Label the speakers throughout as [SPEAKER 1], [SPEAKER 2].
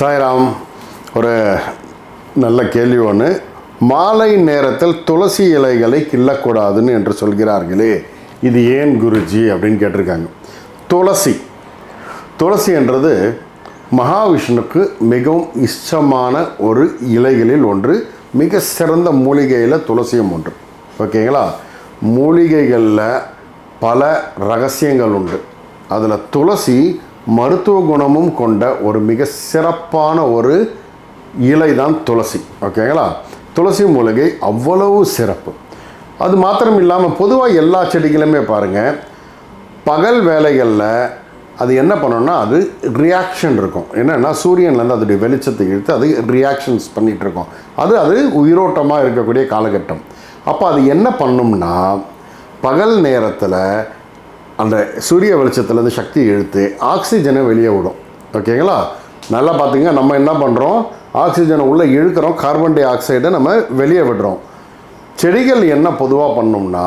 [SPEAKER 1] சாய்ராம் ஒரு நல்ல கேள்வி ஒன்று மாலை நேரத்தில் துளசி இலைகளை கிள்ளக்கூடாதுன்னு என்று சொல்கிறார்களே இது ஏன் குருஜி அப்படின்னு கேட்டிருக்காங்க. துளசி. துளசி என்றது மகாவிஷ்ணுக்கு மிகவும் இஷ்டமான ஒரு இலைகளில் ஒன்று மிக சிறந்த மூலிகையில் துளசியும் ஒன்று ஓகேங்களா? மூலிகைகளில் பல ரகசியங்கள் உண்டு. அதில் துளசி மருத்துவ குணமும் கொண்ட ஒரு மிக சிறப்பான ஒரு இலை தான் துளசி ஓகேங்களா துளசி மூலிகை அவ்வளவு சிறப்பு. அது மாத்திரம் இல்லாமல் பொதுவாக எல்லா செடிகளுமே பாருங்கள் பகல் வேலைகளில் அது என்ன பண்ணணும்னா அது ரியாக்ஷன் இருக்கும். என்னென்னா சூரியன்லேருந்து அதோடைய வெளிச்சத்தை இழுத்து அது ரியாக்ஷன்ஸ் பண்ணிகிட்ருக்கோம் அது அது உயிரோட்டமாக இருக்கக்கூடிய காலகட்டம். அப்போ அது என்ன பண்ணும்னா பகல் நேரத்தில் அந்த சூரிய வெளிச்சத்துலேருந்து சக்தி இழுத்து ஆக்சிஜனை வெளியே விடும். ஓகேங்களா? நல்லா பார்த்துங்க நம்ம என்ன பண்ணுறோம் ஆக்சிஜனை உள்ளே இழுக்கிறோம் கார்பன் டை ஆக்சைடை நம்ம வெளியே விடுறோம். செடிகள் என்ன பொதுவாக பண்ணோம்னா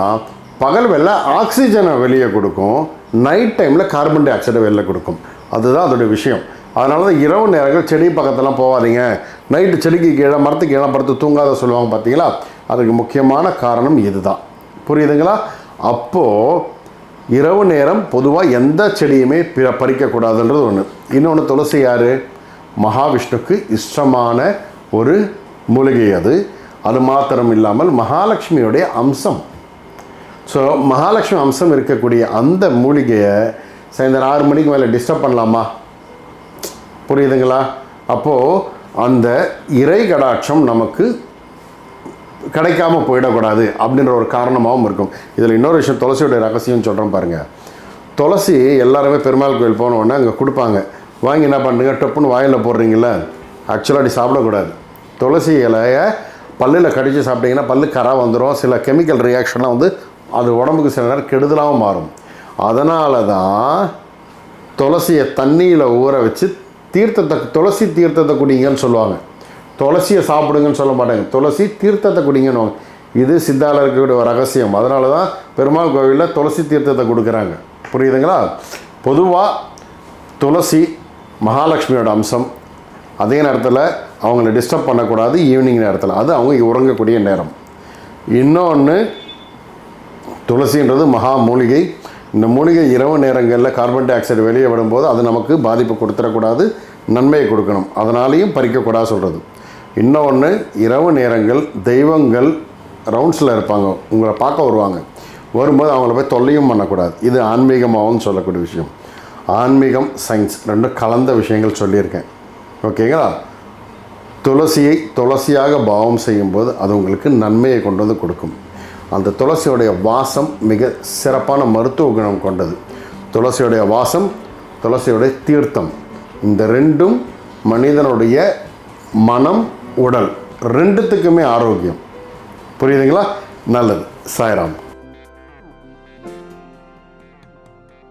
[SPEAKER 1] பகல் வெள்ள ஆக்சிஜனை வெளியே கொடுக்கும் நைட் டைமில் கார்பன் டை ஆக்சைடை வெளில கொடுக்கும். அதுதான் அதோடைய விஷயம். அதனால தான் இரவு நேரங்கள் செடி பக்கத்தெல்லாம் போகாதீங்க. நைட்டு செடிக்கு கீழே மரத்துக்கு கீழே படுத்து தூங்காத சொல்லுவாங்க பார்த்தீங்களா? அதுக்கு முக்கியமான காரணம் இதுதான். புரியுதுங்களா? அப்போது இரவு நேரம் பொதுவாக எந்த செடியுமே பிற பறிக்கக்கூடாதுன்றது ஒன்று இன்னொன்று துளசி யார்? மகாவிஷ்ணுக்கு இஷ்டமான ஒரு மூலிகை அது. அது மாத்திரம் இல்லாமல் மகாலட்சுமியுடைய அம்சம். ஸோ மகாலட்சுமி அம்சம் இருக்கக்கூடிய அந்த மூலிகையை சாயந்தரம் ஆறு மணிக்கு மேலே டிஸ்டர்ப் பண்ணலாமா? புரியுதுங்களா? அப்போது அந்த இறை கடாட்சம் நமக்கு கிடைக்காம போயிடக்கூடாது அப்படின்ற ஒரு காரணமாகவும் இருக்கும். இதில் இன்னொரு விஷயம் துளசியோடைய ரகசியம் சொல்கிறோம் பாருங்கள் துளசி எல்லாருமே பெருமாள் கோயில் போனோடனே அங்கே கொடுப்பாங்க. வாங்கி என்ன பண்ணுங்க? டப்புன்னு வாயில் போடுறீங்கள ஆக்சுவலாக அப்படி சாப்பிடக்கூடாது. துளசி இலையை பல்லில் கடித்து சாப்பிட்டீங்கன்னா பல்லு கரா வந்துடும் சில கெமிக்கல் ரியாக்ஷன்லாம் வந்து அது உடம்புக்கு சில நேரம் கெடுதலாகவும் மாறும். அதனால தான் துளசியை தண்ணியில் ஊற வச்சு தீர்த்தத்தை துளசி தீர்த்தத்தை குடிங்கன்னு சொல்லுவாங்க. துளசியை சாப்பிடுங்கன்னு சொல்ல மாட்டாங்க. துளசி தீர்த்தத்தை குடிங்கன்னு இது சித்தால இருக்கக்கூடிய ஒரு ரகசியம். அதனால தான் பெருமாள் கோவிலில் துளசி தீர்த்தத்தை கொடுக்குறாங்க. புரியுதுங்களா? பொதுவாக துளசி மகாலட்சுமியோட அம்சம். அதே நேரத்தில் அவங்கள டிஸ்டர்ப் பண்ணக்கூடாது ஈவினிங் நேரத்தில். அது அவங்க உறங்கக்கூடிய நேரம். இன்னொன்று துளசின்றது மகா மூலிகை. இந்த மூலிகை இரவு நேரங்களில் கார்பன் டை ஆக்சைடு வெளியே விடும்போது அது நமக்கு பாதிப்பு கொடுத்துடக்கூடாது நன்மையை கொடுக்கணும். அதனாலேயும் பறிக்கக்கூடாது சொல்கிறது இன்னொன்று இரவு நேரங்கள் தெய்வங்கள் ரவுண்ட்ஸில் இருப்பாங்க. உங்களை பார்க்க வருவாங்க. வரும்போது அவங்கள போய் தொல்லையும் பண்ணக்கூடாது. இது ஆன்மீகமாகவும் சொல்லக்கூடிய விஷயம். ஆன்மீகம் சயின்ஸ் ரெண்டும் கலந்த விஷயங்கள் சொல்லியிருக்கேன். ஓகேங்களா? துளசியை துளசியாக பாவம் செய்யும்போது அது உங்களுக்கு நன்மையை கொண்டு வந்து கொடுக்கும். அந்த துளசியுடைய வாசம் மிக சிறப்பான மருத்துவ குணம் கொண்டது. துளசியுடைய வாசம் துளசியுடைய தீர்த்தம். இந்த ரெண்டும் மனிதனுடைய மனம் உடல் ரெண்டுத்துக்குமே ஆரோக்கியம். புரியுதுங்களா? நல்லது. சாய்ராம்.